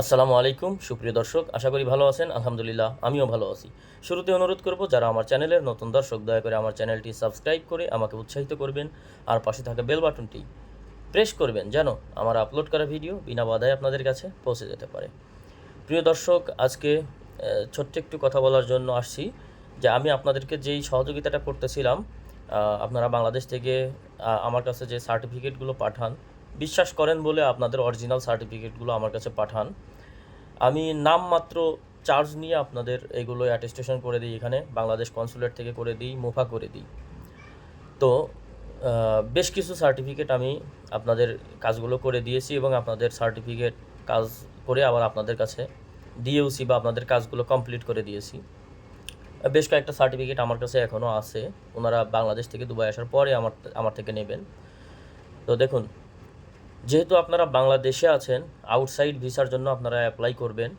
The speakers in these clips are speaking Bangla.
আসসালামু আলাইকুম, সুপ্রিয় দর্শক, আশা করি ভালো আছেন, আলহামদুলিল্লাহ, আমিও ভালো আছি। শুরুতে অনুরোধ করব, যারা আমার চ্যানেলের নতুন দর্শক, দয়া করে আমার চ্যানেলটি সাবস্ক্রাইব করে আমাকে উৎসাহিত করবেন, আর পাশে থাকা বেল বাটনটি প্রেস করবেন, যেন আমার আপলোড করা ভিডিও বিনা বাধায় আপনাদের কাছে পৌঁছে যেতে পারে। প্রিয় দর্শক, আজকে ছোট্ট একটু কথা বলার জন্য আসছি, যে আমি আপনাদেরকে যেই সহযোগিতাটা করতেছিলাম আপনারা বাংলাদেশ থেকে আমার কাছে যে সার্টিফিকেটগুলো পাঠান বিশ্বাস করেন বলে আপনাদের অরিজিনাল সার্টিফিকেটগুলো আমার কাছে পাঠান। আমি নামমাত্র চার্জ নিয়ে আপনাদের এগুলো অ্যাটেস্টেশন করে দিই এখানে, বাংলাদেশ কনসুলেট থেকে করে দিই, মুফা করে দিই। তো বেশ কিছু সার্টিফিকেট আমি আপনাদের কাজগুলো করে দিয়েছি এবং আপনাদের সার্টিফিকেট কাজ করে আবার আপনাদের কাছে দিয়েওছি বা আপনাদের কাজগুলো কমপ্লিট করে দিয়েছি। বেশ কয়েকটা সার্টিফিকেট আমার কাছে এখনও আছে, ওনারা বাংলাদেশ থেকে দুবাই আসার পরে আমার আমার থেকে নেবেন। তো দেখুন যেহেতু আপনারা বাংলাদেশে আছেন আউটসাইড ভিসার জন্য আপনারা অ্যাপ্লাই করবেন,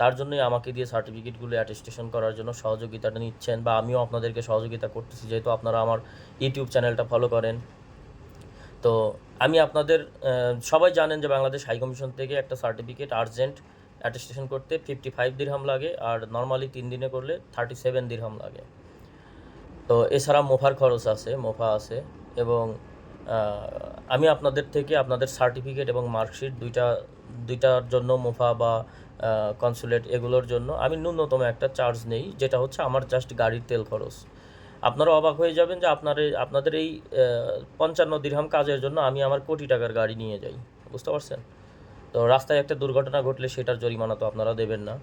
তার জন্যই আমাকে দিয়ে সার্টিফিকেটগুলো অ্যাটেস্টেশন করার জন্য সহযোগিতাটা নিচ্ছেন বা আমিও আপনাদেরকে সহযোগিতা করতেছি, যেহেতু আপনারা আমার ইউটিউব চ্যানেলটা ফলো করেন। তো আমি আপনাদের সবাই জানেন যে বাংলাদেশ হাই কমিশন থেকে একটা সার্টিফিকেট আর্জেন্ট অ্যাটেস্টেশন করতে ফিফটি ফাইভ দিরহাম লাগে আর নর্মালি তিন দিনে করলে থার্টি সেভেন দিরহাম লাগে। তো এছাড়া মোফার খরচ আছে, মোফা আছে এবং আমি আপনাদের থেকে আপনাদের সার্টিফিকেট এবং মার্কশিট দুইটা, দুইটার জন্য মোফা বা কনসুলেট এগুলোর জন্য আমি ন্যূনতম একটা চার্জ নেই, যেটা হচ্ছে আমার জাস্ট গাড়ির তেল খরচ। আপনারা অবাক হয়ে যাবেন যে আপনার আপনাদের এই পঞ্চান্ন দিরহাম কাজের জন্য আমি আমার কোটি টাকার গাড়ি নিয়ে যাই। বুঝতে পারছেন? তো রাস্তায় একটা দুর্ঘটনা ঘটলে সেটার জরিমানা তো আপনারা দেবেন না,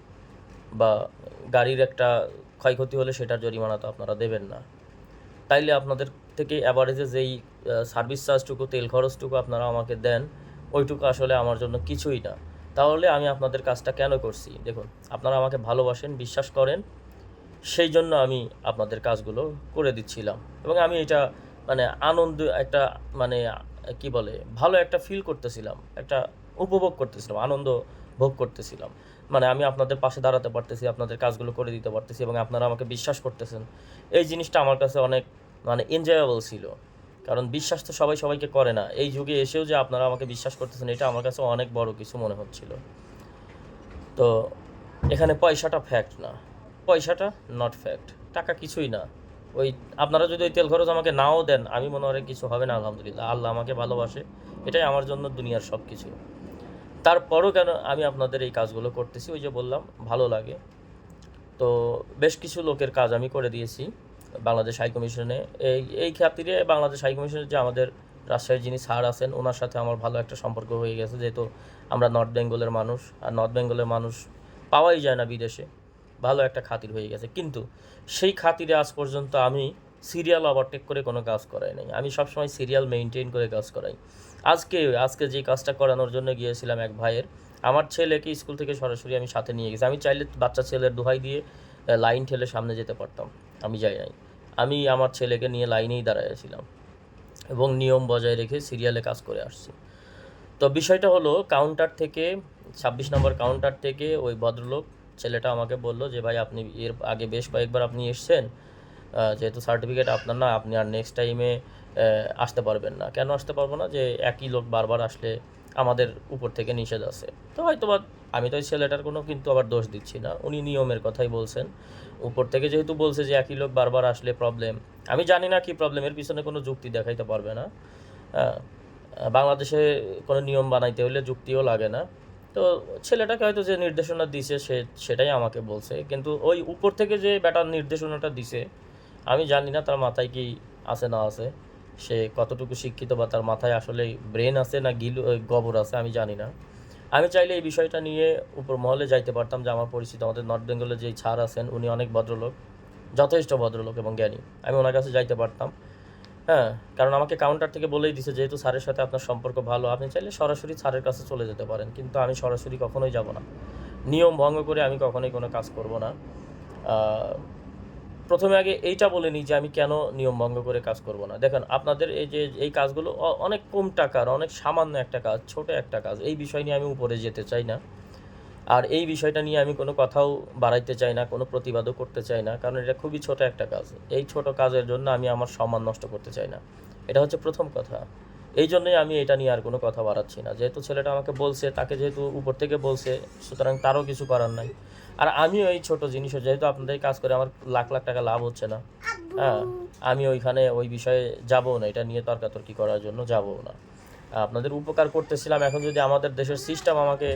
বা গাড়ির একটা ক্ষয়ক্ষতি হলে সেটার জরিমানা তো আপনারা দেবেন না। তাইলে আপনাদের থেকে অ্যাভারেজে যেই সার্ভিস চার্জটুকু তেল খরচটুকু আপনারা আমাকে দেন, ওইটুকু আসলে আমার জন্য কিছুই না। তাহলে আমি আপনাদের কাজটা কেন করছি? দেখুন, আপনারা আমাকে ভালোবাসেন, বিশ্বাস করেন, সেই জন্য আমি আপনাদের কাজগুলো করে দিচ্ছিলাম। এবং আমি এটা মানে আনন্দ, একটা মানে কি বলে, ভালো একটা ফিল করতেছিলাম, একটা উপভোগ করতেছিলাম, আনন্দ ভোগ করতেছিলাম। মানে আমি আপনাদের পাশে দাঁড়াতে পারতেছি, আপনাদের কাজগুলো করে দিতে পারতেছি এবং আপনারা আমাকে বিশ্বাস করতেছেন। এই জিনিসটা আমার কাছে অনেক মানে এনজয়েবল ছিল। কারণ বিশ্বাস তো সবাই সবাইকে করে না। এই যুগে এসেও যে আপনারা আমাকে বিশ্বাস করতেছেন, এটা আমার কাছে অনেক বড় কিছু মনে হচ্ছিল। তো এখানে পয়সাটা ফ্যাক্ট না। পয়সাটা নট ফ্যাক্ট টাকা কিছুই না। ওই আপনারা যদি ওই তেল খরচ আমাকে নাও দেন, আমি মনে হয় কিছু হবে না, আলহামদুলিল্লাহ। আল্লাহ আমাকে ভালোবাসে। এটাই আমার জন্য দুনিয়ার সব কিছু তারপরও কেন আমি আপনাদের এই কাজগুলো করতেছি? ওই যে বললাম, ভালো লাগে। তো বেশ কিছু লোকের কাজ আমি করে দিয়েছি। বাংলাদেশ হাই কমিশনে। এই এই খাতিরে বাংলাদেশ হাই কমিশনের যে আমাদের রাজশাহীর যিনি স্যার আছেন, ওনার সাথে আমার ভালো একটা সম্পর্ক হয়ে গেছে, যেহেতু আমরা নর্থ বেঙ্গলের মানুষ, আর নর্থ বেঙ্গলের মানুষ পাওয়াই যায় না বিদেশে। ভালো একটা খাতির হয়ে গেছে। কিন্তু সেই খাতিরে আজ পর্যন্ত আমি সিরিয়াল ওভারটেক করে কোনো কাজ করাই নাই। আমি সবসময় সিরিয়াল মেনটেন করে কাজ করাই। আজকে আজকে যে কাজটা করানোর জন্য গিয়েছিলাম এক ভাইয়ের, আমার ছেলেকে স্কুল থেকে সরাসরি আমি সাথে নিয়ে গেছি। আমি চাইলে বাচ্চা ছেলের দোহাই দিয়ে লাইন ঠেলে সামনে যেতে পারতাম, আমি যাই নাই। আমি আমার ছেলেকে নিয়ে লাইনেই দাঁড়াইছিলাম এবং নিয়ম বজায় রেখে সিরিয়ালে কাজ করে আসছি। তো বিষয়টা হলো কাউন্টার থেকে, ছাব্বিশ নম্বর কাউন্টার থেকে ওই ভদ্রলোক, ছেলেটা আমাকে বলল যে, ভাই, আপনি এর আগে বেশ কয়েকবার আপনি এসছেন যেহেতু সার্টিফিকেট আপনার না, আপনি আর নেক্সট টাইমে আসতে পারবেন না। কেন আসতে পারব না? যে একই লোক বারবার আসলে আমাদের উপর থেকে নিষেধ আছে। তো হয়তো বা আমি তো ছেলেটার কোনো কিন্তু আবার দোষ দিচ্ছি না। উনি নিয়মের কথাই বলছেন। উপর থেকে যেহেতু বলছে যে একই লোক বারবার আসলে প্রবলেম আমি জানি না কি প্রবলেমের পিছনে কোনো যুক্তি দেখাইতে পারবে না। হ্যাঁ বাংলাদেশে কোনো নিয়ম বানাইতে হলে যুক্তিও লাগে না। তো ছেলেটাকে হয়তো যে নির্দেশনা দিছে, সে সেটাই আমাকে বলছে। কিন্তু ওই উপর থেকে যে ব্যাটার নির্দেশনাটা দিছে, আমি জানি না তার মাথায় কি আছে না আছে। সে কতটুকু শিক্ষিত বা তার মাথায় আসলে ব্রেন আছে না গিল গবর আছে, আমি জানি না। আমি চাইলে এই বিষয়টা নিয়ে উপর মহলে যাইতে পারতাম যে আমার পরিচিত আমাদের নর্থ বেঙ্গলের যেই ছাড় আছেন, উনি অনেক ভদ্রলোক, যথেষ্ট ভদ্রলোক এবং জ্ঞানী। আমি ওনার কাছে যাইতে পারতাম। হ্যাঁ কারণ আমাকে কাউন্টার থেকে বলেই দিছে, যেহেতু স্যারের সাথে আপনার সম্পর্ক ভালো, আপনি চাইলে সরাসরি স্যারের কাছে চলে যেতে পারেন, কিন্তু আমি সরাসরি কখনোই যাব না। নিয়ম ভঙ্গ করে আমি কখনোই কোনো কাজ করব না। প্রথমে আগে এইটা বলে নিই যে আমি কেন নিয়ম ভঙ্গ করে কাজ করব না। দেখেন, আপনাদের এই যে, এই কাজগুলো অনেক কম টাকার, অনেক সামান্য একটা কাজ, ছোট একটা কাজ। এই বিষয় নিয়ে আমি উপরে যেতে চাই না। আর এই বিষয়টা নিয়ে আমি কোনো কথাও বাড়াইতে চাই না, কোনো প্রতিবাদও করতে চাই না, কারণ এটা খুবই ছোট একটা কাজ। এই ছোট কাজের জন্য আমি আমার সম্মান নষ্ট করতে চাই না। এটা হচ্ছে প্রথম কথা। এই জন্যই আমি এটা নিয়ে আর কোনো কথা বাড়াচ্ছি না। যেহেতু ছেলেটা আমাকে বলছে, তাকে যেহেতু উপর থেকে বলছে, সুতরাং তারও কিছু করার নাই। আর আমিও এই ছোট জিনিসও যেহেতু আপনাদের কাজ করে আমার লাখ লাখ টাকা লাভ হচ্ছে না। হ্যাঁ আমি ওইখানে ওই বিষয়ে যাব না এটা নিয়ে তর্কাতর্কি করার জন্য যাব না। আপনাদের উপকার করতেছিলাম এখন যদি আমাদের দেশের সিস্টেম আমাকে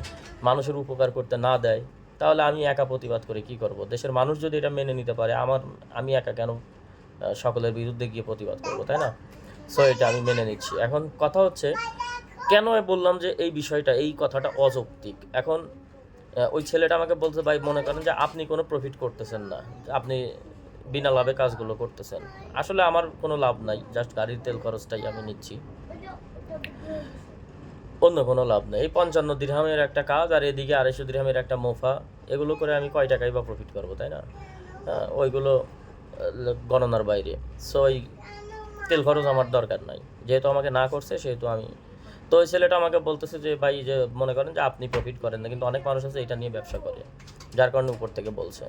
মানুষের উপকার করতে না দেয় তাহলে আমি একা প্রতিবাদ করে কি করব? দেশের মানুষ যদি এটা মেনে নিতে পারে আমার আমি একা কেন সকলের বিরুদ্ধে গিয়ে প্রতিবাদ করব তাই না? সো এটা আমি মেনে নিচ্ছি। এখন কথা হচ্ছে কেন বললাম যে এই বিষয়টা এই কথাটা অযৌক্তিক? এখন ওই ছেলেটা আমাকে বলতে ভাই, মনে করেন যে আপনি কোনো প্রফিট করতেছেন না। আপনি বিনা লাভে কাজগুলো করতেছেন। আসলে আমার কোনো লাভ নাই জাস্ট গাড়ির তেল খরচটাই আমি নিচ্ছি। অন্য কোনো লাভ নেই। এই পঞ্চান্ন দিরহামের একটা কাজ আর এদিকে আড়াইশো দিরহামের একটা মোফা, এগুলো করে আমি কয় টাকাই বা প্রফিট করব, তাই না? ওইগুলো গণনার বাইরে। সো ওই তেল খরচ আমার দরকার নাই। যেহেতু আমাকে না করছে, সেহেতু আমি তো ওই ছেলেটা আমাকে বলতেছে যে, ভাই যে মনে করেন যে আপনি প্রফিট করেন না, কিন্তু অনেক মানুষ আছে এটা নিয়ে ব্যবসা করে, যার কারণে উপর থেকে বলছে।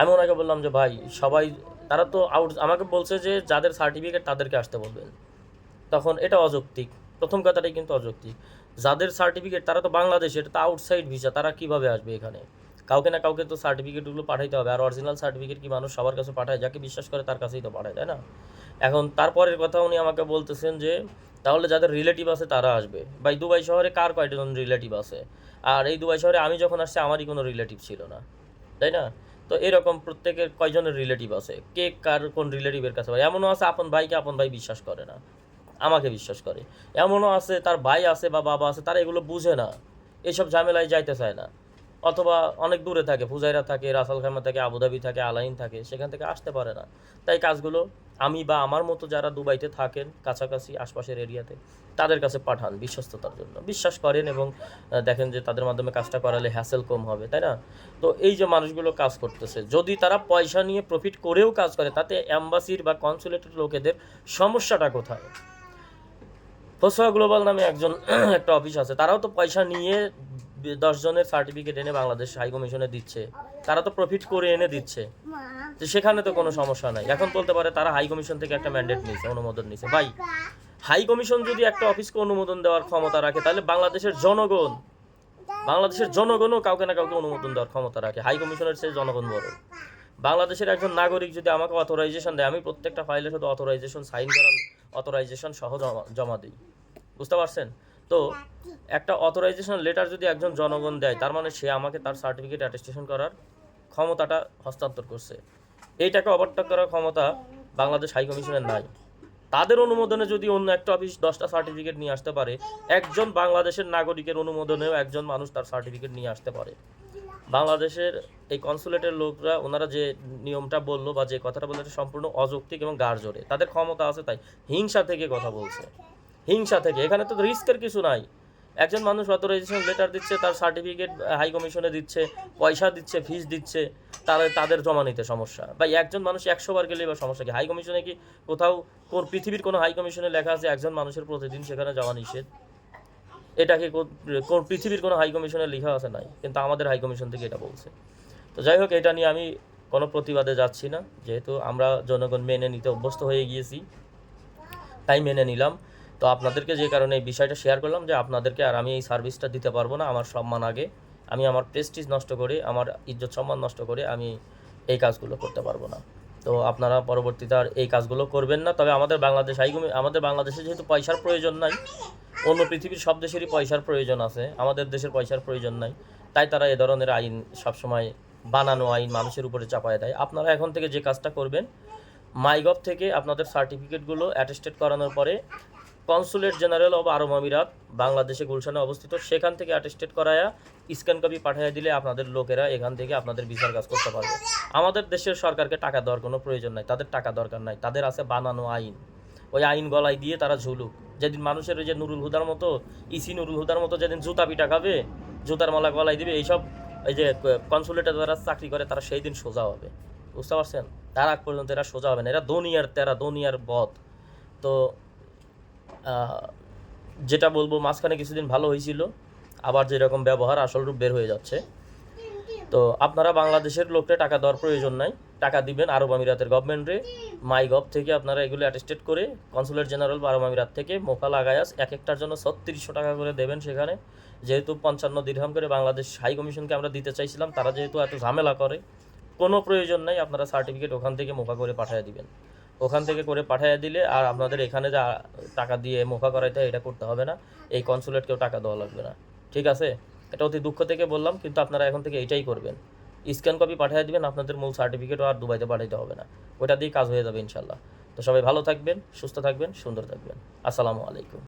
আমি ওনাকে বললাম যে, ভাই, সবাই, তারা তো আউট আমাকে বলছে যে, যাদের সার্টিফিকেট তাদেরকে আসতে বলবেন। তখন এটা অযৌক্তিক। প্রথম কথাটাই কিন্তু অযৌক্তিক। যাদের সার্টিফিকেট তারা তো বাংলাদেশে এটা তো আউটসাইড ভিসা তারা কীভাবে আসবে এখানে? কাউকে না কাউকে তো সার্টিফিকেটগুলো পাঠাইতে হবে, আর অরিজিনাল সার্টিফিকেট কি মানুষ সবার কাছে পাঠায়? যাকে বিশ্বাস করে তার কাছেই তো পাঠায়, তাই না? এখন তারপরের কথা উনি আমাকে বলতেছেন যে, তাহলে যাদের রিলেটিভ আছে তারা আসবে। ভাই, দুবাই শহরে কার কয়জন রিলেটিভ আছে? আর এই দুবাই শহরে আমি যখন আসছি, আমারই কোনো রিলেটিভ ছিল না। তাই না? তো এরকম প্রত্যেকের কয়জনের রিলেটিভ আছে? কে কার কোন রিলেটিভের কাছে? ভাই এমনও আছে আপন ভাইকে আপন ভাই বিশ্বাস করে না। আমাকে বিশ্বাস করে। এমনও আছে তার ভাই আছে বা বাবা আছে, তারা এগুলো বুঝে না। এইসব ঝামেলায় যাইতে চায় না। অথবা অনেক দূরে থাকে ফুজাইরা থাকে, রাসাল খামা থাকে, আবুধাবি থাকে, আলাইন থাকে, সেখান থেকে আসতে পারে না। তাই কাজগুলো আমি বা আমার মতো যারা দুবাইতে থাকেন, কাছাকাছি আশপাশের এরিয়াতে, তাদের কাছে পাঠান বিশ্বস্ততার জন্য। বিশ্বাস করেন এবং দেখেন যে তাদের মাধ্যমে কাজটা করালে হ্যাসেল কম হবে, তাই না? তো এই যে মানুষগুলো কাজ করতেছে, যদি তারা পয়সা নিয়ে প্রফিট করেও কাজ করে, তাতে অ্যাম্বাসির বা কনসুলেটের লোকেদের সমস্যাটা কোথায়? ফসফা গ্লোবাল নামে একজন একটা অফিস আছে, তারাও তো পয়সা নিয়ে দশজনের সার্টিফিকেট এনে বাংলাদেশ হাই কমিশনে দিচ্ছে, তারা তো প্রফিট করে এনে দিচ্ছে। তো সেখানে তো কোনো সমস্যা নাই। এখন বলতে পারে তারা হাই কমিশন থেকে একটা ম্যান্ডেট নিয়েছে, অনুমোদন নিয়েছে। ভাই হাই কমিশন যদি একটা অফিসকে অনুমোদন দেওয়ার ক্ষমতা রাখে, তাহলে বাংলাদেশের জনগণ, বাংলাদেশের জনগণও কাউকে না কাউকে অনুমোদন দেওয়ার ক্ষমতা রাখে। হাই কমিশনের সে জনগণ বড়। বাংলাদেশের একজন নাগরিক যদি আমাকে অথরাইজেশন দেয়, আমি প্রত্যেকটা ফাইলে শুধু অথরাইজেশন সাইন করার অথরাইজেশন সহ জমা দিই। বুঝতে পারছেন? তো একটা অথরাইজেশন লেটার যদি একজন জনগণ দেয়, তার মানে সে আমাকে তার সার্টিফিকেট অ্যাটেস্টেশন করার ক্ষমতাটা হস্তান্তর করছে। এইটাকে ওভারটেক করার ক্ষমতা বাংলাদেশ হাই কমিশনের নাই। তাদের অনুমোদনে যদি অন্য একটা অফিস দশটা সার্টিফিকেট নিয়ে আসতে পারে, একজন বাংলাদেশের নাগরিকের অনুমোদনেও একজন মানুষ তার সার্টিফিকেট নিয়ে আসতে পারে। বাংলাদেশের এই কনসুলেটের লোকরা, ওনারা যে নিয়মটা বলল বা যে কথাটা বলল সম্পূর্ণ অযৌক্তিক এবং গাঢ় জোরে তাদের ক্ষমতা আছে তাই হিংসা থেকে কথা বলছে। হিংসা থেকে। এখানে তো রিস্কের কিছু নাই। একজন মানুষ অথরাইজেশন লেটার দিচ্ছে, তার সার্টিফিকেট হাই কমিশনে দিচ্ছে, পয়সা দিচ্ছে ফিস দিচ্ছে তাদের তাদের জমা নিতে সমস্যা। বা একজন মানুষ একশো বার গেলে বা সমস্যা কি? হাই কমিশনে কি কোথাও পৃথিবীর কোনো হাই কমিশনে লেখা আছে, একজন মানুষের প্রতিদিন সেখানে যাওয়া নিষেধ? এটাকে কোন পৃথিবীর কোনো হাই কমিশনে লেখা আছে? নাই। কিন্তু আমাদের হাই কমিশন থেকে এটা বলছে। তো যাই হোক, এটা নিয়ে আমি কোনো প্রতিবাদে যাচ্ছি না। যেহেতু আমরা জনগণ মেনে নিতে অভ্যস্ত হয়ে গিয়েছি, তাই মেনে নিলাম। তো আপনাদেরকে যে কারণে এই বিষয়টা শেয়ার করলাম যে আপনাদেরকে আর আমি এই সার্ভিসটা দিতে পারব না আমার সম্মান আগে, আমি আমার প্রেস্টিজ নষ্ট করে, আমার ইজ্জত সম্মান নষ্ট করে আমি এই কাজগুলো করতে পারব না। তো আপনারা পরবর্তীতে আর এই কাজগুলো করবেন না, তবে আমাদের বাংলাদেশ হাইগুমি আমাদের বাংলাদেশে যেহেতু পয়সার প্রয়োজন নাই, অন্য পৃথিবীর সব দেশেরই পয়সার প্রয়োজন আছে, আমাদের দেশের পয়সার প্রয়োজন নাই, তাই তারা এ ধরনের আইন সবসময় বানানো আইন মানুষের উপরে চাপায় দেয়। আপনারা এখন থেকে যে কাজটা করবেন, মাইগভ থেকে আপনাদের সার্টিফিকেটগুলো অ্যাটেস্টেড করানোর পরে কনসুলেট জেনারেল অব আরব আমিরাত বাংলাদেশে গুলশানে অবস্থিত। সেখান থেকে অ্যাটেস্টেড করায়া স্ক্যান কপি পাঠিয়ে দিলে আপনাদের লোকেরা এখান থেকে আপনাদের ভিসার কাজ করতে পারবে। আমাদের দেশের সরকারকে টাকা দেওয়ার কোনো প্রয়োজন নাই, তাদের টাকা দরকার নাই, তাদের আছে বানানো আইন। ওই আইন গলায় দিয়ে তারা ঝুলুক। যেদিন মানুষের ওই যে নুরুল হুদার মতো, ইসি নুরুল হুদার মতো যেদিন জুতা পিটা খাবে, জুতার মালা গলায় দিবে, এইসব এই যে কনসুলেটে যারা চাকরি করে, তারা সেই দিন সোজা হবে। বুঝতে পারছেন? তার আগ পর্যন্ত এরা সোজা হবে না। এরা দুনিয়ার তেরা দুনিয়ার বধ তো যেটা বলব, মাঝখানে কিছুদিন ভালো হয়েছিল, আবার যেরকম ব্যবহার, আসল রূপ বের হয়ে যাচ্ছে। তো আপনারা বাংলাদেশের লোককে টাকা দেওয়ার প্রয়োজন নাই, টাকা দিবেন আরব আমিরাতের গভর্নমেন্টে মাই গভ থেকে আপনারা এগুলো অ্যাটেস্টেড করে কনসুলেট জেনারেল আরব আমিরাত থেকে মোকা লাগায়াস, এক একটার জন্য ছত্রিশশো টাকা করে দেবেন সেখানে। যেহেতু পঞ্চান্ন দিরহাম করে বাংলাদেশ হাই কমিশনকে আমরা দিতে চাইছিলাম, তারা যেহেতু এত ঝামেলা করে, কোনো প্রয়োজন নাই, আপনারা সার্টিফিকেট ওখান থেকে মোকা করে পাঠিয়ে দিবেন। ওখান থেকে করে পাঠাইয়া দিলে আর আপনাদের এখানে যা টাকা দিয়ে মুখা করাইতে এটা করতে হবে না। এই কনসুলেটকেও টাকা দেওয়া লাগবে না। ঠিক আছে? এটা অতি দুঃখ থেকে বললাম, কিন্তু আপনারা এখন থেকে এটাই করবেন। স্ক্যান কপি পাঠিয়ে দিবেন, আপনাদের মূল সার্টিফিকেটও আর দুবাইতে পাঠাইতে হবে না। ওটা দিয়ে কাজ হয়ে যাবে ইনশাল্লাহ তো সবাই ভালো থাকবেন, সুস্থ থাকবেন, সুন্দর থাকবেন। আসসালামু আলাইকুম।